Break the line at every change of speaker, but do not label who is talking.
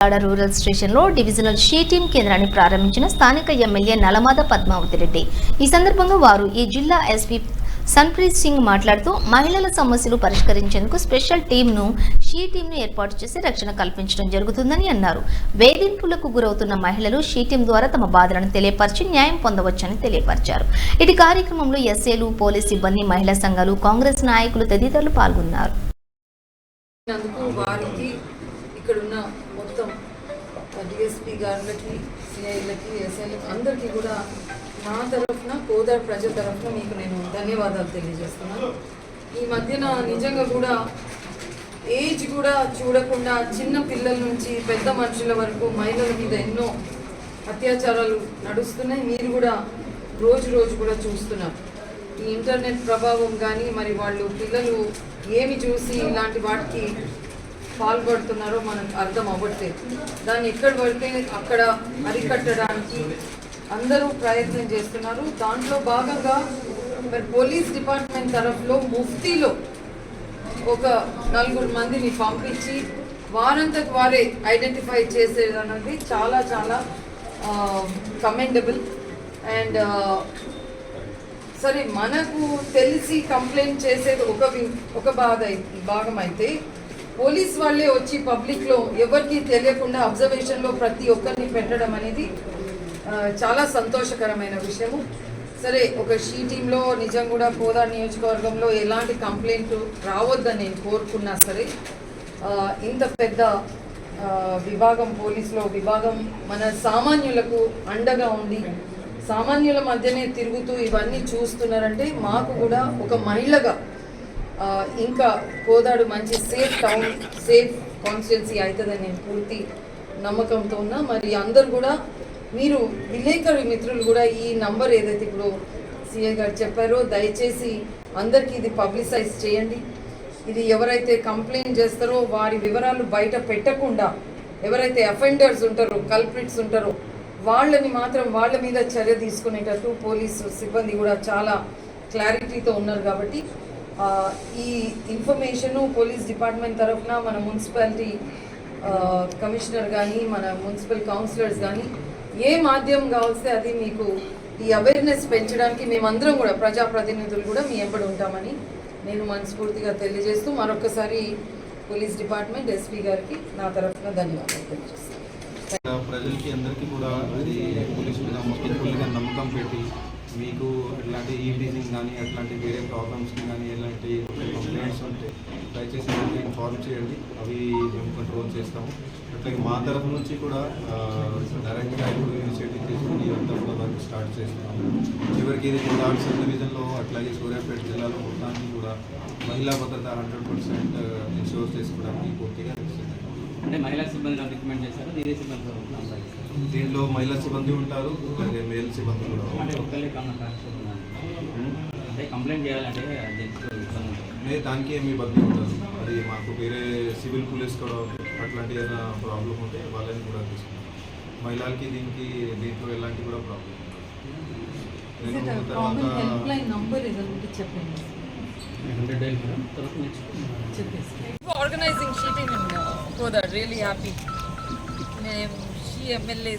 ఆడ రూరల్ స్టేషన్లో divisional she కేంద్రాన్ని ప్రారంభించిన స్థానిక ఎమ్మెల్యే నలమాద పద్మావతి రెడ్డి ఈ సందర్భంగా వారు ఈ జిల్లా ఎస్పీ సన్ప్రీత్ సింగ్ మాట్లాడుతూ మహిళల సమస్యలు పరిష్కరించేందుకు స్పెషల్ టీంను షీ టీంను ఏర్పాటు చేసి రక్షణ కల్పించడం జరుగుతుందని అన్నారు. వేధింపులకు గురవుతున్న మహిళలు షీ టీం ద్వారా తమ బాధలను తెలియపరిచి న్యాయం పొందవచ్చని తెలియపరిచారు. ఇటు కార్యక్రమంలో ఎస్ఏలు పోలీస్ సిబ్బంది మహిళా సంఘాలు కాంగ్రెస్ నాయకులు తదితరులు పాల్గొన్నారు
అందుకు వారికి ఇక్కడున్న మొత్తం ఎస్పీ గారులకి సిఐలకి ఎస్ఐలకి అందరికీ కూడా నా తరఫున కోదాడ ప్రజల తరఫున మీకు నేను ధన్యవాదాలు తెలియజేస్తున్నాను ఈ మధ్యన నిజంగా కూడా ఏజ్ కూడా చూడకుండా చిన్న పిల్లల నుంచి పెద్ద మనుషుల వరకు మహిళల మీద ఎన్నో అత్యాచారాలు నడుస్తున్నాయి. మీరు కూడా రోజు రోజు కూడా చూస్తున్నారు. ఈ ఇంటర్నెట్ ప్రభావం కానీ మరి వాళ్ళు పిల్లలు ఏమి చూసి ఇలాంటి వాటికి పాల్పడుతున్నారో మనకు అర్థం అవ్వట్లేదు. దాన్ని ఎక్కడ పడితే అక్కడ అరికట్టడానికి అందరూ ప్రయత్నం చేస్తున్నారు. దాంట్లో భాగంగా మరి పోలీస్ డిపార్ట్మెంట్ తరఫులో ముఫ్తీలో ఒక నలుగురు మందిని పంపించి వారంతకు వారే ఐడెంటిఫై చేసేది అన్నది చాలా చాలా కమెండబుల్ అండ్ సరే మనకు తెలిసి కంప్లైంట్ చేసేది ఒక వి- ఒక బాధ భాగం అయితే పోలీస్ వాళ్ళే వచ్చి పబ్లిక్లో ఎవరికి తెలియకుండా అబ్జర్వేషన్లో ప్రతి ఒక్కరిని పెట్టడం అనేది చాలా సంతోషకరమైన విషయము. సరే ఒక షీ టీంలో నిజం కూడా కోదా నియోజకవర్గంలో ఎలాంటి కంప్లైంట్ రావద్దని నేను కోరుకున్నా సరే ఇంత పెద్ద విభాగం పోలీసులో విభాగం మన సామాన్యులకు అండగా ఉండి సామాన్యుల మధ్యనే తిరుగుతూ ఇవన్నీ చూస్తున్నారంటే మాకు కూడా ఒక మహిళగా ఇంకా కోదాడు మంచి సేఫ్ టౌన్ సేఫ్ కాన్స్టిట్యున్సీ అవుతుందని నేను పూర్తి నమ్మకంతో ఉన్నా. మరి అందరు కూడా మీరు విలేకరు మిత్రులు కూడా ఈ నంబర్ ఏదైతే ఇప్పుడు సీఏ గారు చెప్పారో దయచేసి అందరికీ ఇది పబ్లిసైజ్ చేయండి. ఇది ఎవరైతే కంప్లైంట్ చేస్తారో వారి వివరాలు బయట పెట్టకుండా ఎవరైతే అఫెండర్స్ ఉంటారో కల్ప్రిట్స్ ఉంటారో వాళ్ళని మాత్రం వాళ్ళ మీద చర్య తీసుకునేటట్టు పోలీసు సిబ్బంది కూడా చాలా క్లారిటీతో ఉన్నారు కాబట్టి ఈ ఇన్ఫర్మేషను పోలీస్ డిపార్ట్మెంట్ తరఫున మన మున్సిపాలిటీ కమిషనర్ కానీ మన మున్సిపల్ కౌన్సిలర్స్ కానీ ఏ మాధ్యమం కావాల్స్తే అది మీకు ఈ అవేర్నెస్ పెంచడానికి మేమందరం కూడా ప్రజాప్రతినిధులు కూడా మీ ఎంబడి ఉంటామని నేను మనస్ఫూర్తిగా తెలియజేస్తూ మరొకసారి పోలీస్ డిపార్ట్మెంట్ ఎస్పీ గారికి నా తరఫున ధన్యవాదాలు తెలియజేస్తాను
ప్రజలకి అందరికీ కూడా అది పోలీసు మీద మొత్తం ఫుల్గా నమ్మకం పెట్టి మీకు ఎట్లాంటి ఈవినింగ్ కానీ అట్లాంటి వేరే ప్రాబ్లమ్స్ని కానీ ఎలాంటి కంప్లైంట్స్ ఉంటే దయచేసి మనకి ఇన్ఫార్మ్ చేయండి. అవి మేము కంట్రోల్ చేస్తాము. అట్లాగే మా తరఫు నుంచి కూడా డైరెక్ట్గా ఇప్పుడు ఇనిషియేటివ్ తీసుకుని ఇదంతా కూడా వర్క్ స్టార్ట్ చేస్తున్నాము. చివరికి ఇది గోదావరి సబ్ డివిజన్లో అట్లాగే సూర్యాపేట జిల్లాలో మొత్తానికి కూడా మహిళా భద్రత హండ్రెడ్ పర్సెంట్ ఇన్షూర్ చేసుకోవడానికి పూర్తిగా చేస్తుంది
అంటే మహిళా సిబ్బందిలో రికమెండ్ చేశారు వేరే సిబ్బంది
దీనిలో మహిళా సిబ్బంది ఉంటారు అలాగే మేల్ సిబ్బంది కూడా
అంటే
ఉంటారు.
ఒక్కళ్ళే కన్నా అంటే కంప్లైంట్ చేయాలంటే దీంట్లో ఇబ్బంది ఉంటుంది.
మే దానికి ఏమి ఇబ్బంది ఉండదు. అది మాకు వేరే సివిల్ పోలీస్ కూడా అట్లాంటి ఏదైనా ప్రాబ్లం ఉంటే వాళ్ళని కూడా తీసుకుంటాం. మహిళలకి దీనికి దీంట్లో ఎలాంటి కూడా ప్రాబ్లం నేను తర్వాత
చెప్పండి. Organising sheeting in Kodad really happy నేను షీ ఎమ్మెల్యే